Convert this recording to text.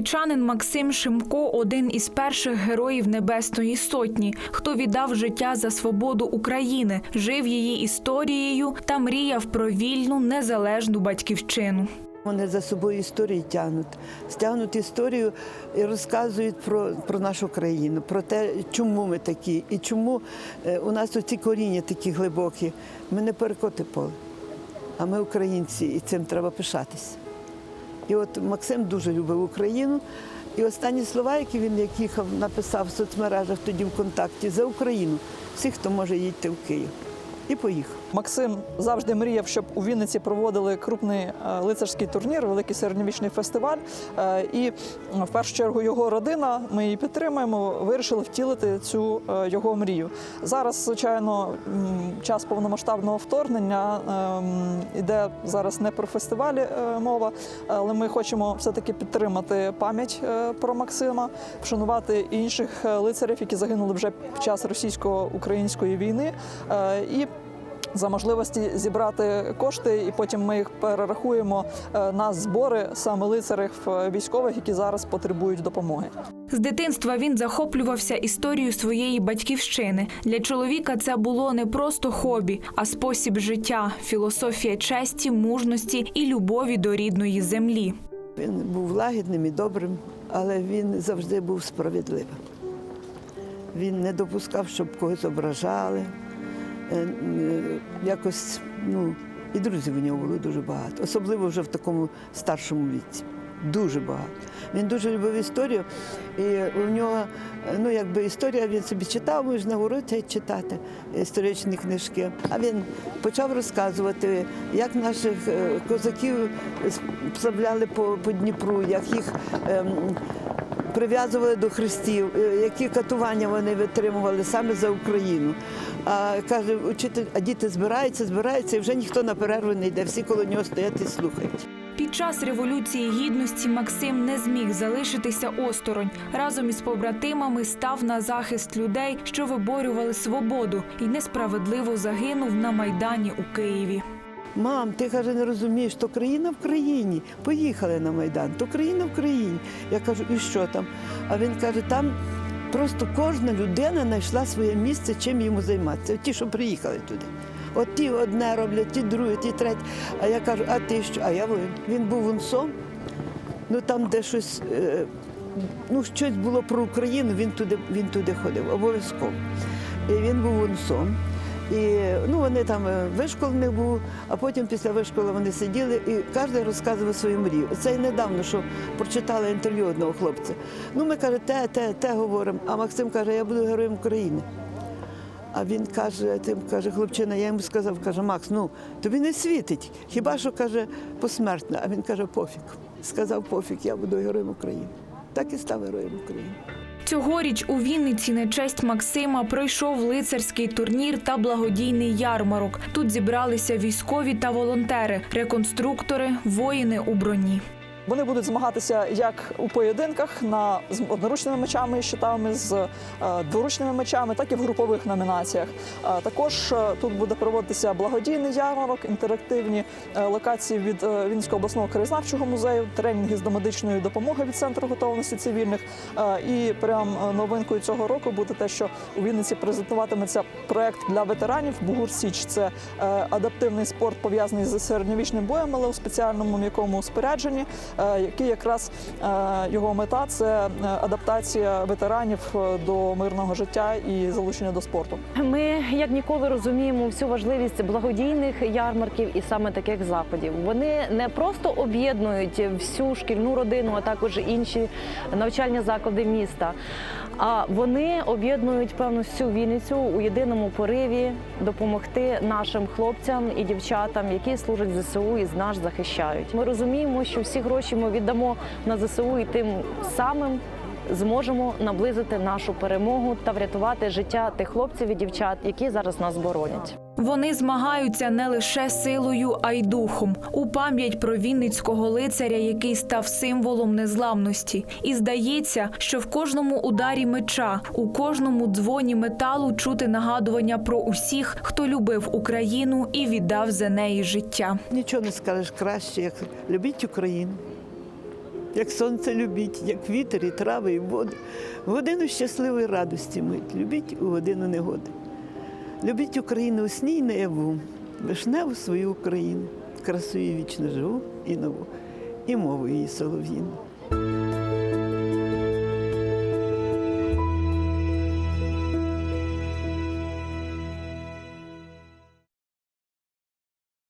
Вінничанин Максим Шимко один із перших героїв Небесної Сотні, хто віддав життя за свободу України, жив її історією та мріяв про вільну незалежну батьківщину. Вони за собою історії тягнуть, стягнуть історію і розказують про, про нашу країну, про те, чому ми такі і чому е, у нас ці коріння такі глибокі. Ми не перекоти поле, а ми українці, і цим треба пишатися. І от Максим дуже любив Україну. І останні слова, які він їхав, написав в соцмережах тоді в контакті за Україну. Всі, хто може їдьте в Київ. І поїхав. Максим завжди мріяв, щоб у Вінниці проводили крупний е, лицарський турнір, великий середньовічний фестиваль. Е, І в першу чергу його родина, ми її підтримуємо, вирішили втілити цю е, його мрію. Зараз, звичайно, час повномасштабного вторгнення ем, іде зараз не про фестивалі мова, але ми хочемо все-таки підтримати пам'ять про Максима, вшанувати інших лицарів, які загинули вже під час російсько-української війни. І за можливості зібрати кошти, і потім ми їх перерахуємо е, на збори саме лицарів е, військових, які зараз потребують допомоги. З дитинства він захоплювався історією своєї батьківщини. Для чоловіка це було не просто хобі, а спосіб життя, філософія честі, мужності і любові до рідної землі. Він був лагідним і добрим, але він завжди був справедливим. Він не допускав, щоб когось ображали. Е, е, Якось, ну, і друзів у нього було дуже багато, особливо вже в такому старшому віці. Дуже багато. Він дуже любив історію, і у нього, ну якби історія він собі читав, ми ж на уроці читати історичні книжки. А він почав розказувати, як наших е, козаків справляли по, по Дніпру, як їх ем, прив'язували до хрестів, е, які катування вони витримували саме за Україну. А каже, учитель, а діти збираються, збираються, і вже ніхто на перерву не йде, всі коло нього стоять і слухають. Під час революції гідності Максим не зміг залишитися осторонь. Разом із побратимами став на захист людей, що виборювали свободу, і несправедливо загинув на майдані у Києві. Мам, ти каже, не розумієш, то країна в країні. Поїхали на Майдан, то країна в країні. Я кажу, і що там? А він каже, там просто кожна людина знайшла своє місце, чим йому займатися. Ті, що приїхали туди. От ті одне роблять, ті друге, ті третє. А я кажу, а ти що? А я воїн. Він був унсом. Ну там, де щось, е, ну, щось було про Україну, він туди, він туди ходив, обов'язково. І він був унсом. І ну, вони там е, вишкол них був, а потім після вишколи вони сиділи і кожен розказував свою мрію. Це і недавно, що прочитала інтерв'ю одного хлопця. Ну, ми каже, те, те, те говоримо. А Максим каже, я буду героєм України. А він каже, тим каже, хлопчина, я йому сказав, каже, Макс, ну тобі не світить. Хіба що каже посмертно? А він каже, пофіг. Сказав, пофіг, я буду героєм України. Так і став героєм України. Цьогоріч у Вінниці на честь Максима пройшов лицарський турнір та благодійний ярмарок. Тут зібралися військові та волонтери, реконструктори, воїни у броні. Вони будуть змагатися як у поєдинках на з одноручними мечами і щитами, з е, дворучними мечами, так і в групових номінаціях. Е, також е, тут буде проводитися благодійний ярмарок, інтерактивні е, локації від е, Вінницького обласного краєзнавчого музею, тренінги з домедичної допомоги від центру готовності цивільних. І прям новинкою цього року буде те, що у Вінниці презентуватиметься проект для ветеранів Бугур Січ. Це адаптивний спорт пов'язаний з середньовічним боєм, але у спеціальному м'якому спорядженні, який якраз е, його мета це е, адаптація ветеранів е, до мирного життя і залучення до спорту. Ми як ніколи розуміємо всю важливість благодійних ярмарків і саме таких заходів. Вони не просто об'єднують всю шкільну родину, а також інші навчальні заклади міста. А вони об'єднують певно всю Вінницю у єдиному пориві допомогти нашим хлопцям і дівчатам, які служать в ЗСУ і нас захищають. Ми розуміємо, що всі гроші ми віддамо на ЗСУ і тим самим зможемо наблизити нашу перемогу та врятувати життя тих хлопців і дівчат, які зараз нас боронять. Вони змагаються не лише силою, а й духом у пам'ять про вінницького лицаря, який став символом незламності. І здається, що в кожному ударі меча, у кожному дзвоні металу чути нагадування про усіх, хто любив Україну і віддав за неї життя. Нічого не скажеш краще, як любіть Україну. Як сонце любіть, як вітер і трави, і води. В годину щасливої радості мить, любіть у годину негоди. Любіть Україну у сні й наяву, вишневу свою Україну, красу її вічно живу і нову, і мову її солов'їну.